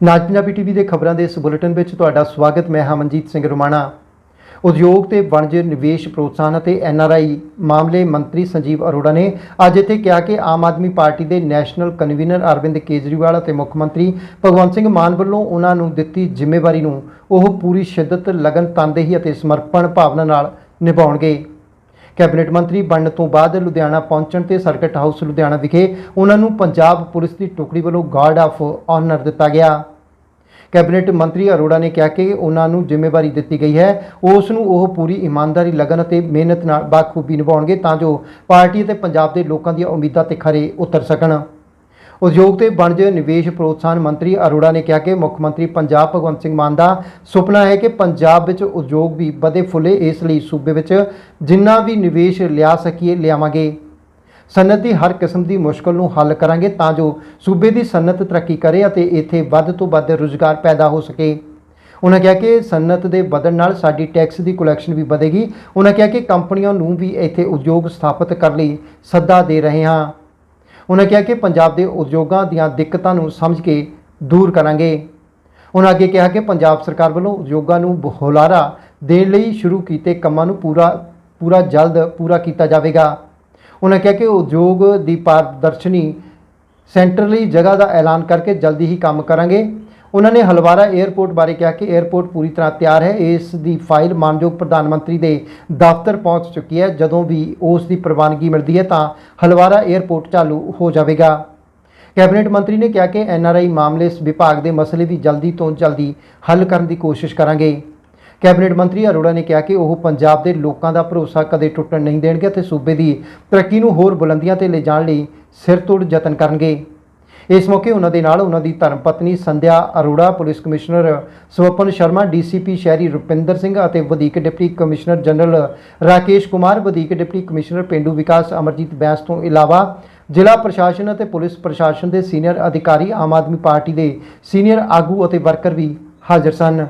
ਨਾਜ Punjabi TV ਦੇ ਖਬਰਾਂ ਦੇ ਇਸ ਬੁਲੇਟਿਨ ਵਿੱਚ ਤੁਹਾਡਾ ਸਵਾਗਤ, ਮੈਂ ਹਾਂ ਮਨਜੀਤ ਸਿੰਘ ਰੁਮਾਣਾ। ਉਦਯੋਗ ਤੇ ਵਣਜ, ਨਿਵੇਸ਼, ਪ੍ਰੋਤਸਾਹਨ ਅਤੇ ਐਨਆਰਆਈ ਮਾਮਲੇ ਮੰਤਰੀ ਸੰਜੀਵ ਅਰੋੜਾ ਨੇ ਅੱਜ ਇੱਥੇ ਕਿਹਾ ਕਿ ਆਮ ਆਦਮੀ ਪਾਰਟੀ ਦੇ ਨੈਸ਼ਨਲ ਕਨਵੀਨਰ ਅਰਵਿੰਦ ਕੇਜਰੀਵਾਲ ਅਤੇ ਮੁੱਖ ਮੰਤਰੀ ਭਗਵੰਤ ਸਿੰਘ ਮਾਨ ਵੱਲੋਂ ਉਹਨਾਂ ਨੂੰ ਦਿੱਤੀ ਜ਼ਿੰਮੇਵਾਰੀ ਨੂੰ ਉਹ ਪੂਰੀ ਸ਼ਿੱਦਤ, ਲਗਨ, ਤਨਦੇਹੀ ਅਤੇ ਸਮਰਪਣ ਭਾਵਨਾ ਨਾਲ ਨਿਭਾਉਣਗੇ। ਕੈਬਨਿਟ ਮੰਤਰੀ ਬਣਨ ਤੋਂ ਬਾਅਦ ਲੁਧਿਆਣਾ ਪਹੁੰਚਣ ਤੇ ਸਰਕਟ ਹਾਊਸ ਲੁਧਿਆਣਾ ਵਿਖੇ ਉਹਨਾਂ ਨੂੰ ਪੰਜਾਬ ਪੁਲਿਸ ਦੀ ਟੁਕੜੀ ਵੱਲੋਂ ਗਾਰਡ ਆਫ ਆਨਰ ਦਿੱਤਾ ਗਿਆ। ਕੈਬਨਿਟ ਮੰਤਰੀ ਅਰੋੜਾ ਨੇ ਕਿਹਾ ਕਿ ਉਹਨਾਂ ਨੂੰ ਜ਼ਿੰਮੇਵਾਰੀ ਦਿੱਤੀ ਗਈ ਹੈ। ਉਸ ਨੂੰ ਉਹ ਪੂਰੀ ਇਮਾਨਦਾਰੀ, ਲਗਨ ਅਤੇ ਮਿਹਨਤ ਨਾਲ ਬਾਖੂਬੀ ਨਿਭਾਉਣਗੇ ਤਾਂ ਜੋ ਪਾਰਟੀ ਅਤੇ ਪੰਜਾਬ ਦੇ ਲੋਕਾਂ ਦੀਆਂ ਉਮੀਦਾਂ ਤੇ ਖਰੇ ਉਤਰ ਸਕਣ। ਉਦਯੋਗ ਤੇ ਵਣਜ ਨਿਵੇਸ਼ ਪ੍ਰੋਤਸਾਹਨ ਮੰਤਰੀ ਅਰੋੜਾ ਨੇ ਕਿਹਾ ਕਿ ਮੁੱਖ ਮੰਤਰੀ ਪੰਜਾਬ ਭਗਵੰਤ ਸਿੰਘ ਮਾਨ ਦਾ ਸੁਪਨਾ ਹੈ ਕਿ ਪੰਜਾਬ ਵਿੱਚ ਉਦਯੋਗ ਵੀ ਵਧੇ ਫੁੱਲੇ, ਇਸ ਲਈ ਸੂਬੇ ਵਿੱਚ ਜਿੰਨਾ ਵੀ ਨਿਵੇਸ਼ ਲਿਆ ਸਕੀਏ, ਲਿਆਵਾਂਗੇ। ਸਨਅਤ ਦੀ ਹਰ ਕਿਸਮ ਦੀ ਮੁਸ਼ਕਲ ਨੂੰ ਹੱਲ ਕਰਾਂਗੇ ਤਾਂ ਜੋ ਸੂਬੇ ਦੀ ਸਨਅਤ ਤਰੱਕੀ ਕਰੇ ਅਤੇ ਇੱਥੇ ਵੱਧ ਤੋਂ ਵੱਧ ਰੁਜ਼ਗਾਰ ਪੈਦਾ ਹੋ ਸਕੇ। ਉਹਨਾਂ ਕਿਹਾ ਕਿ ਸਨਅਤ ਦੇ ਵਧਣ ਨਾਲ ਸਾਡੀ ਟੈਕਸ ਦੀ ਕਲੈਕਸ਼ਨ ਵੀ ਵਧੇਗੀ। ਉਹਨਾਂ ਕਿਹਾ ਕਿ ਕੰਪਨੀਆਂ ਨੂੰ ਵੀ ਇੱਥੇ ਉਦਯੋਗ ਸਥਾਪਿਤ ਕਰਨ ਲਈ ਸੱਦਾ ਦੇ ਰਹੇ ਹਾਂ। ਉਹਨਾਂ ਕਿਹਾ ਕਿ ਪੰਜਾਬ ਦੇ ਉਦਯੋਗਾਂ ਦੀਆਂ ਦਿੱਕਤਾਂ ਨੂੰ ਸਮਝ ਕੇ ਦੂਰ ਕਰਾਂਗੇ। ਉਹਨਾਂ ਅੱਗੇ ਕਿਹਾ ਕਿ ਪੰਜਾਬ ਸਰਕਾਰ ਵੱਲੋਂ ਉਦਯੋਗਾਂ ਨੂੰ ਹੁਲਾਰਾ ਦੇਣ ਲਈ ਸ਼ੁਰੂ ਕੀਤੇ ਕੰਮਾਂ ਨੂੰ ਪੂਰਾ ਪੂਰਾ ਜਲਦ ਪੂਰਾ ਕੀਤਾ ਜਾਵੇਗਾ। ਉਹਨਾਂ ਕਿਹਾ ਕਿ ਉਦਯੋਗ ਦੀ ਪਾਰਦਰਸ਼ਨੀ ਸੈਂਟਰਲੀ ਜਗ੍ਹਾ ਦਾ ਐਲਾਨ ਕਰਕੇ ਜਲਦੀ ਹੀ ਕੰਮ ਕਰਾਂਗੇ। ਉਹਨਾਂ ਨੇ ਹਲਵਾਰਾ 에ਅਰਪੋਰਟ ਬਾਰੇ ਕਿਹਾ ਕਿ 에ਅਰਪੋਰਟ ਪੂਰੀ ਤਰ੍ਹਾਂ ਤਿਆਰ ਹੈ। ਇਸ ਦੀ ਫਾਈਲ ਮਾਨਯੋਗ ਪ੍ਰਧਾਨ ਮੰਤਰੀ ਦੇ ਦਫ਼ਤਰ ਪਹੁੰਚ ਚੁੱਕੀ ਹੈ। ਜਦੋਂ ਵੀ ਉਸ ਦੀ ਪ੍ਰਵਾਨਗੀ ਮਿਲਦੀ ਹੈ ਤਾਂ ਹਲਵਾਰਾ 에ਅਰਪੋਰਟ ਚਾਲੂ ਹੋ ਜਾਵੇਗਾ। ਕੈਬਨਿਟ ਮੰਤਰੀ ਨੇ ਕਿਹਾ ਕਿ ਐਨਆਰਆਈ ਮਾਮਲੇ ਇਸ ਵਿਭਾਗ ਦੇ ਮਸਲੇ ਦੀ ਜਲਦੀ ਤੋਂ ਜਲਦੀ ਹੱਲ ਕਰਨ ਦੀ ਕੋਸ਼ਿਸ਼ ਕਰਾਂਗੇ। ਕੈਬਨਿਟ ਮੰਤਰੀ ਅਰੋੜਾ ਨੇ ਕਿਹਾ ਕਿ ਉਹ ਪੰਜਾਬ ਦੇ ਲੋਕਾਂ ਦਾ ਭਰੋਸਾ ਕਦੇ ਟੁੱਟਣ ਨਹੀਂ ਦੇਣਗੇ ਅਤੇ ਸੂਬੇ ਦੀ ਤਰੱਕੀ ਨੂੰ ਹੋਰ ਬੁਲੰਦੀਆਂ ਤੇ ਲੈ ਜਾਣ ਲਈ ਸਿਰ ਤੋੜ ਯਤਨ ਕਰਨਗੇ। ਇਸ ਮੌਕੇ ਉਹਨਾਂ ਦੇ ਨਾਲ ਉਹਨਾਂ ਦੀ ਧਰਮ ਪਤਨੀ Sandhya Arora, police commissioner Swapan Sharma, DCP ਸ਼ਹਿਰੀ ਰੁਪਿੰਦਰ ਸਿੰਘ ਅਤੇ ਵਧੀਕ deputy commissioner general Rakesh Kumar, ਵਧੀਕ ਡਿਪਟੀ ਕਮਿਸ਼ਨਰ ਪਿੰਡੂ ਵਿਕਾਸ ਅਮਰਜੀਤ ਬੈਂਸ ਤੋਂ ਇਲਾਵਾ ਜ਼ਿਲ੍ਹਾ ਪ੍ਰਸ਼ਾਸਨ ਅਤੇ ਪੁਲਿਸ ਪ੍ਰਸ਼ਾਸਨ ਦੇ ਸੀਨੀਅਰ ਅਧਿਕਾਰੀ, ਆਮ ਆਦਮੀ ਪਾਰਟੀ ਦੇ ਸੀਨੀਅਰ ਆਗੂ ਅਤੇ ਵਰਕਰ ਵੀ ਹਾਜ਼ਰ ਸਨ।